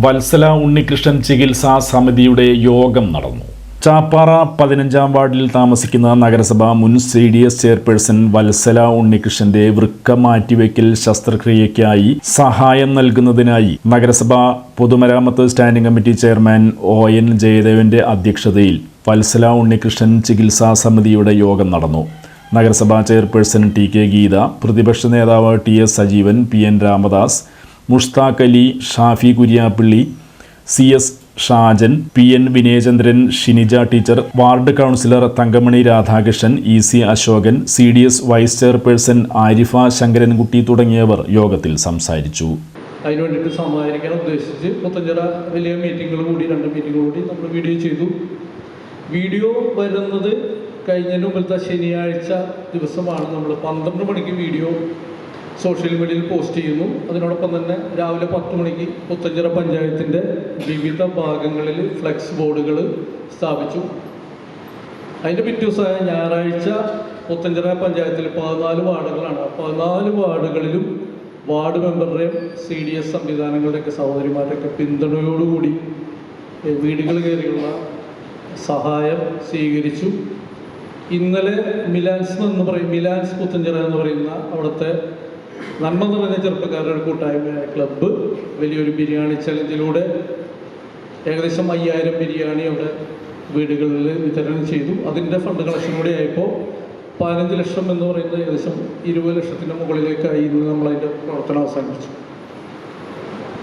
വത്സല ഉണ്ണികൃഷ്ണൻ ചികിത്സാ സമിതിയുടെ യോഗം നടന്നു. ചാപ്പാറ പതിനഞ്ചാം വാർഡിൽ താമസിക്കുന്ന നഗരസഭാ മുൻ C D S chairperson Vatsala ഉണ്ണികൃഷ്ണന്റെ വൃക്ക മാറ്റിവെക്കൽ ശസ്ത്രക്രിയയ്ക്കായി സഹായം നൽകുന്നതിനായി നഗരസഭ പൊതുമരാമത്ത് standing committee chairman O N ജയദേവന്റെ അധ്യക്ഷതയിൽ വത്സല ഉണ്ണികൃഷ്ണൻ ചികിത്സാ സമിതിയുടെ യോഗം നടന്നു. നഗരസഭാ ചെയർപേഴ്സൺ ടി കെ ഗീത പ്രതിപക്ഷ നേതാവ് T S Sajeevan P N Ramadas Mushtaq Ali Shafi Kuriyappally C S Shajan P N Vinayachandran Shinija teacher ward councillor Thankamani Radhakrishnan E C Ashokan C D S vice chairperson Arifa Sankarankutty തുടങ്ങിയവർ യോഗത്തിൽ സംസാരിച്ചു. അതിന് വേണ്ടിയിട്ട് സമാഹരിക്കാൻ ഉദ്ദേശിച്ച് മുത്തഞ്ചിറ വലിയ മീറ്റിങ്ങുകൾ കൂടി രണ്ട് മീറ്റിങ്ങുകൾ കൂടി നമ്മൾ വീഡിയോ ചെയ്തു. വീഡിയോ വരുന്നത് കഴിഞ്ഞതിന് മുമ്പത്തെ ശനിയാഴ്ച ദിവസമാണ്. നമ്മൾ പന്ത്രണ്ട് മണിക്ക് വീഡിയോ സോഷ്യൽ മീഡിയയിൽ പോസ്റ്റ് ചെയ്യുന്നു. അതിനോടൊപ്പം തന്നെ രാവിലെ പത്ത് മണിക്ക് പുത്തഞ്ചിറ പഞ്ചായത്തിന്റെ വിവിധ ഭാഗങ്ങളിൽ ഫ്ലെക്സ് ബോർഡുകൾ സ്ഥാപിച്ചു. അതിന്റെ പിറ്റേ ദിവസമായ ഞായറാഴ്ച പുത്തഞ്ചിറ പഞ്ചായത്തിൽ പതിനാല് വാർഡുകളാണ്. പതിനാല് വാർഡുകളിലും വാർഡ് മെമ്പറുടെയും സി ഡി എസ് സംവിധാനങ്ങളുടെയൊക്കെ സഹോദരിമാരുടെയൊക്കെ പിന്തുണയോടുകൂടി വീടുകൾ കയറിയുള്ള സഹായം സ്വീകരിച്ചു. ഇന്നലെ മിലാൻസ് എന്ന് പറയും മിലാൻസ് പുത്തഞ്ചിറ എന്ന് പറയുന്ന അവിടുത്തെ നന്മ നിറഞ്ഞ ചെറുപ്പക്കാരുടെ കൂട്ടായ്മയായ ക്ലബ്ബ് വലിയൊരു ബിരിയാണി ചലഞ്ചിലൂടെ ഏകദേശം അയ്യായിരം ബിരിയാണി അവിടെ വീടുകളിൽ വിതരണം ചെയ്തു. അതിന്റെ ഫണ്ട് കളക്ഷൻ കൂടി ആയപ്പോൾ പതിനഞ്ച് ലക്ഷം എന്ന് പറയുന്നത് ഏകദേശം ഇരുപത് ലക്ഷത്തിന്റെ മുകളിലേക്കായി ഇന്ന് നമ്മളതിന്റെ പ്രവർത്തനം അവസാനിപ്പിച്ചു.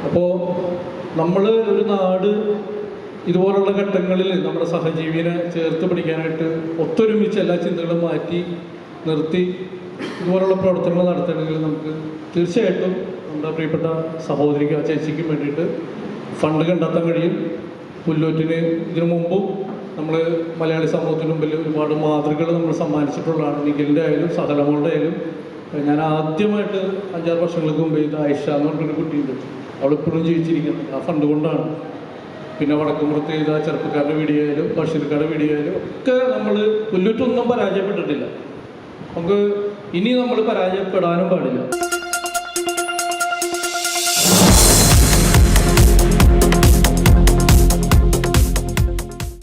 അപ്പോൾ നമ്മൾ ഒരു നാട് ഇതുപോലുള്ള ഘട്ടങ്ങളിൽ നമ്മുടെ സഹജീവിനെ ചേർത്ത് പിടിക്കാനായിട്ട് ഒത്തൊരുമിച്ച് എല്ലാ ചിന്തകളും മാറ്റി നിർത്തി ഇതുപോലുള്ള പ്രവർത്തനങ്ങൾ നടത്തണമെങ്കിൽ നമുക്ക് തീർച്ചയായിട്ടും നമ്മുടെ പ്രിയപ്പെട്ട സഹോദരിക്ക് ആ ചേച്ചിക്കും വേണ്ടിയിട്ട് ഫണ്ട് കണ്ടെത്താൻ കഴിയും. പുല്ലൂറ്റിന് ഇതിനു മുമ്പും നമ്മൾ മലയാളി സമൂഹത്തിന് മുമ്പിൽ ഒരുപാട് മാതൃകകൾ നമ്മൾ സമ്മാനിച്ചിട്ടുള്ളതാണ്. നിഖിലിന്റെ ആയാലും സഹലമോളുടെ ആയാലും. ഞാൻ ആദ്യമായിട്ട് അഞ്ചാറ് വർഷങ്ങൾക്ക് മുമ്പ് ഇത് ആയിഷ എന്ന് പറഞ്ഞൊരു കുട്ടിയുണ്ട്. അവളിപ്പോഴും ജീവിച്ചിരിക്കുന്നത് ആ ഫണ്ട് കൊണ്ടാണ്. പിന്നെ വടക്കുമുറത്ത് ചെയ്ത ചെറുപ്പക്കാരുടെ വീഡിയോ ആയാലും ബഷീർക്കാരുടെ വീഡിയോ ആയാലും ഒക്കെ നമ്മൾ പുല്ലൂറ്റൊന്നും പരാജയപ്പെട്ടിട്ടില്ല. നമുക്ക് ഇനി നമ്മൾ പരാജയപ്പെടാനും പാടില്ല.